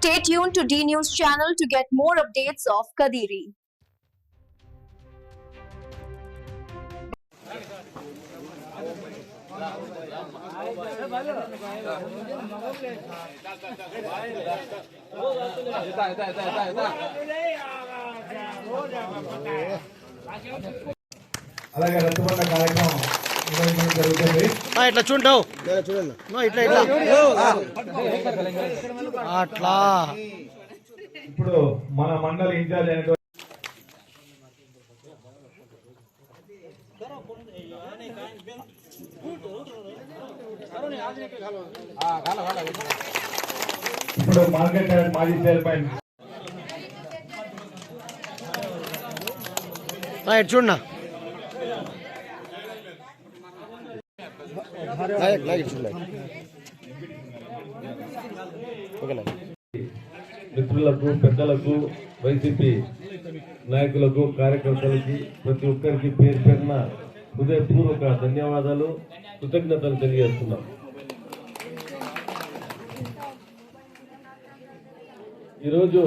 Stay tuned to D News channel to get more updates of Kadiri. అలాగే రచ్చబండ కార్యక్రమం నిర్వహించడం జరుగుతుంది ఆ, ఇట్లా చూంటావు నో, ఇట్లా ఇట్లా. అట్లా. ఇప్పుడు మన మండల ఇన్ఛార్జ్ అయినటువంటి ఇప్పుడు మార్కెట్ మాజీ చైర్మన్ ఆ, ఇటు మిత్రులకు పెద్దలకు వైసీపీ నాయకులకు కార్యకర్తలకి ప్రతి ఒక్కరికి పేరు పేరున హృదయపూర్వక ధన్యవాదాలు కృతజ్ఞతలు తెలియజేస్తున్నాం. ఈరోజు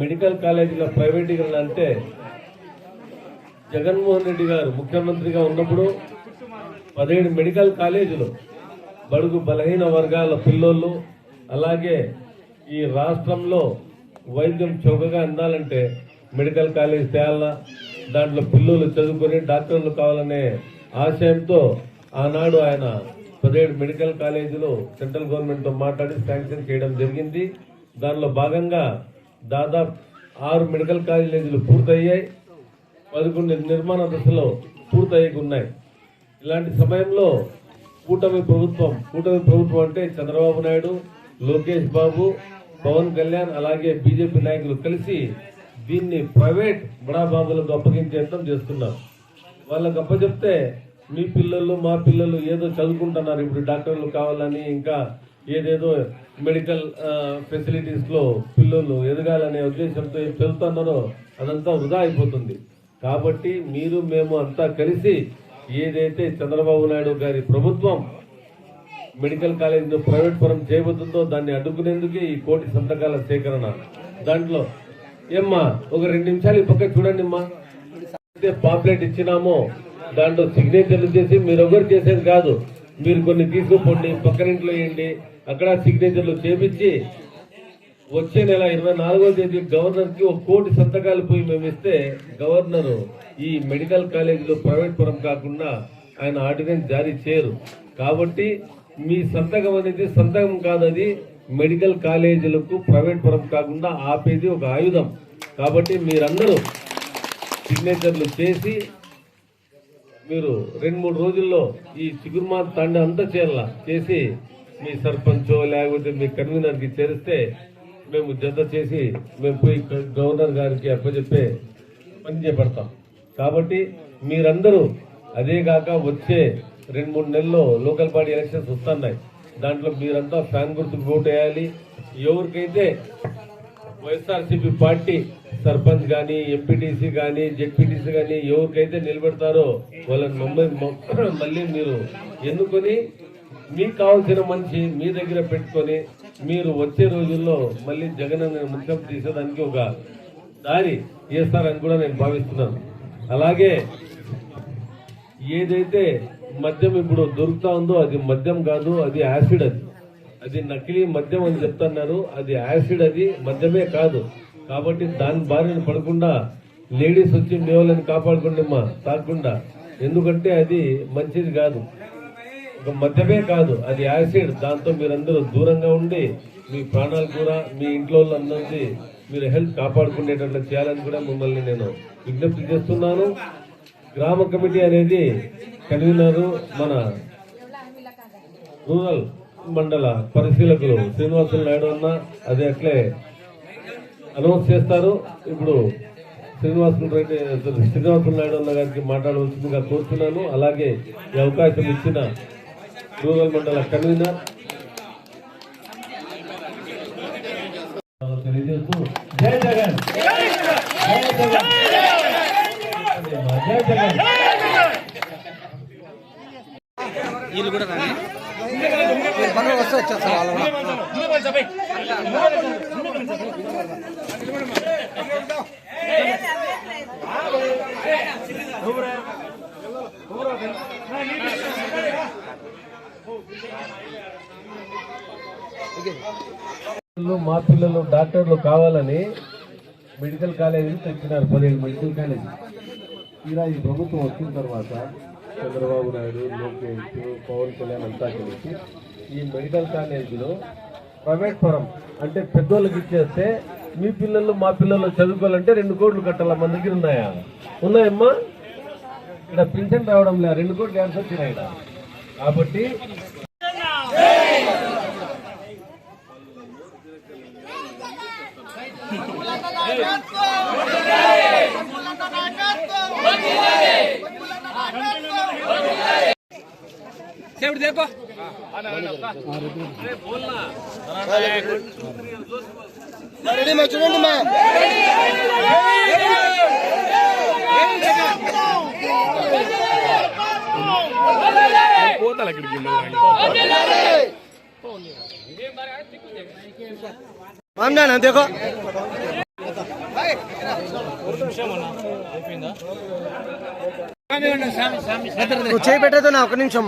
మెడికల్ కాలేజీల ప్రైవేటీకరణ అంటే జగన్మోహన్ రెడ్డి గారు ముఖ్యమంత్రిగా ఉన్నప్పుడు పదిహేడు మెడికల్ కాలేజీలు బడుగు బలహీన వర్గాల పిల్లోళ్ళు అలాగే ఈ రాష్ట్రంలో వైద్యం చౌకగా అందాలంటే మెడికల్ కాలేజ్ తేయాలా దాంట్లో పిల్లలు చదువుకొని డాక్టర్లు కావాలనే ఆశయంతో ఆనాడు ఆయన పదిహేడు మెడికల్ కాలేజీలు సెంట్రల్ గవర్నమెంట్తో మాట్లాడి శాంక్షన్ చేయడం జరిగింది. దానిలో భాగంగా దాదాపు ఆరు మెడికల్ కాలేజీలు పూర్తయ్యాయి. పదకొండు నిర్మాణ దశలో పూర్తయ్యి ఉన్నాయి ఇలాంటి సమయంలో కూటమి ప్రభుత్వం కూటమి ప్రభుత్వం అంటే చంద్రబాబు నాయుడు లోకేష్ బాబు పవన్ కళ్యాణ్ అలాగే బీజేపీ నాయకులు కలిసి దీన్ని ప్రైవేట్ బడాబాబులకు అప్పగించేంతం చేస్తున్నారు. వాళ్ళకి అప్పచెప్తే మీ పిల్లలు మా పిల్లలు ఏదో చదువుకుంటున్నారు. ఇప్పుడు డాక్టర్లు కావాలని ఇంకా ఏదేదో మెడికల్ ఫెసిలిటీస్లో పిల్లలు ఎదగాలనే ఉద్దేశంతో ఏం చదువుతున్నారో అదంతా వృధా అయిపోతుంది. కాబట్టి మీరు మేము అంతా కలిసి ఏదైతే చంద్రబాబు నాయుడు గారి ప్రభుత్వం మెడికల్ కాలేజీలో ప్రైవేట్ పరం చేయబోతుందో దాన్ని అడ్డుకునేందుకే ఈ కోటి సంతకాల సేకరణ. దాంట్లో ఏమ్మా ఒక రెండు నిమిషాలు ఈ పక్క చూడండి అమ్మా. అయితే పాంప్లెట్ ఇచ్చినామో దాంట్లో సిగ్నేచర్లు చేసి మీరు ఒకరు చేసేది కాదు. మీరు కొన్ని తీసుకుపోండి పక్కనింట్లో వేయండి అక్కడ సిగ్నేచర్లు చేపించి వచ్చే నెల ఇరవై నాలుగో తేదీ గవర్నర్కి ఒక కోటి సంతకాలు పోయి మేము ఇస్తే ఈ మెడికల్ కాలేజీలో ప్రైవేట్ పరం కాకుండా ఆయన ఆర్డినెన్స్ జారీ చేయరు. కాబట్టి మీ సంతకం అనేది సంతకం కాదు అది మెడికల్ కాలేజీలకు ప్రైవేట్ పరం కాకుండా ఆపేది ఒక ఆయుధం. కాబట్టి మీరందరూ సిగ్నేచర్లు చేసి మీరు రెండు మూడు రోజుల్లో ఈ చిగురుమా తండ అంతా చేయాల చేసి మీ సర్పంచో లేకపోతే మీ కన్వీనర్కి చేరిస్తే మేము జత చేసి మేము పోయి గవర్నర్ గారికి అప్పచెప్పే పని చేపడతాం. కాబట్టి మీరందరూ అదే కాక వచ్చే రెండు మూడు నెలల్లో లోకల్ బాడీ ఎలక్షన్స్ వస్తున్నాయి. దాంట్లో మీరంతా ఫ్యాన్ గుర్తు ఓటు వేయాలి. ఎవరికైతే వైఎస్ఆర్సీపీ పార్టీ సర్పంచ్ కానీ ఎంపీటీసీ కానీ జెడ్పీటీసీ కానీ ఎవరికైతే నిలబెడతారో వాళ్ళని మమ్మల్ని మళ్ళీ మీరు ఎన్నుకొని మీకు కావాల్సిన మనిషి మీ దగ్గర పెట్టుకొని మీరు వచ్చే రోజుల్లో మళ్ళీ జగన్ అనే ముఖ్యమంత్రి తీసేదానికి ఒక దారి చేస్తారని కూడా నేను భావిస్తున్నాను. అలాగే ఏదైతే మద్యం ఇప్పుడు దొరుకుతా ఉందో అది మద్యం కాదు అది యాసిడ్ అది. అది నకిలీ మద్యం అని చెప్తున్నారు. అది యాసిడ్ అది మద్యమే కాదు. కాబట్టి దాని బారిన పడకుండా లేడీస్ వచ్చి మేవలని కాపాడుకోండి అమ్మా తాగకుండా ఎందుకంటే అది మంచిది కాదు. ఒక మద్యమే కాదు అది యాసిడ్. దాంతో మీరందరూ దూరంగా ఉండి మీ ప్రాణాలు కూడా మీ ఇంట్లో వాళ్ళందరికీ మీరు హెల్త్ కాపాడుకునేటట్లు చేయాలని కూడా మిమ్మల్ని నేను విజ్ఞప్తి చేస్తున్నాను. గ్రామ కమిటీ అనేది కన్వీనర్ మన రూరల్ మండల పరిశీలకులు శ్రీనివాసులు నాయుడు అన్న అది అట్లే అనౌన్స్ చేస్తారు. ఇప్పుడు శ్రీనివాసులు రెడ్డి శ్రీనివాసులు నాయుడు అన్న గారికి మాట్లాడవలసిందిగా కోరుతున్నాను. అలాగే ఈ అవకాశం ఇచ్చిన రూరల్ మండల కన్వీనర్. తెలియజేస్తూ జై జగన్. జై జగన్. జై జగన్ వీళ్ళు కూడా. రాని పిల్లలు, మా పిల్లలు డాక్టర్లు కావాలని మెడికల్ కాలేజీ తెచ్చినారు పదిహేడు మెడికల్ కాలేజీ ఇలా ఈ ప్రభుత్వం వచ్చిన తర్వాత చంద్రబాబు నాయుడు లోకేష్ పవన్ కళ్యాణ్ అంతా కలిసి ఈ మెడికల్ కాలేజీలో ప్రైవేట్ పరం అంటే పెద్దోళ్ళకి ఇచ్చేస్తే మీ పిల్లలు మా పిల్లలు చదువుకోవాలంటే రెండు కోట్లు కట్టాల? మన దగ్గర ఉన్నాయా? ఉన్నాయమ్మా. ఇక్కడ పింఛన్ రావడం లేదు రెండు కోట్లు క్యాన్సర్ వచ్చినాయి ఈడ. కాబట్టి మామనా దేకో నువ్వు చేయి పెట్టేదో నా ఒక నిమిషం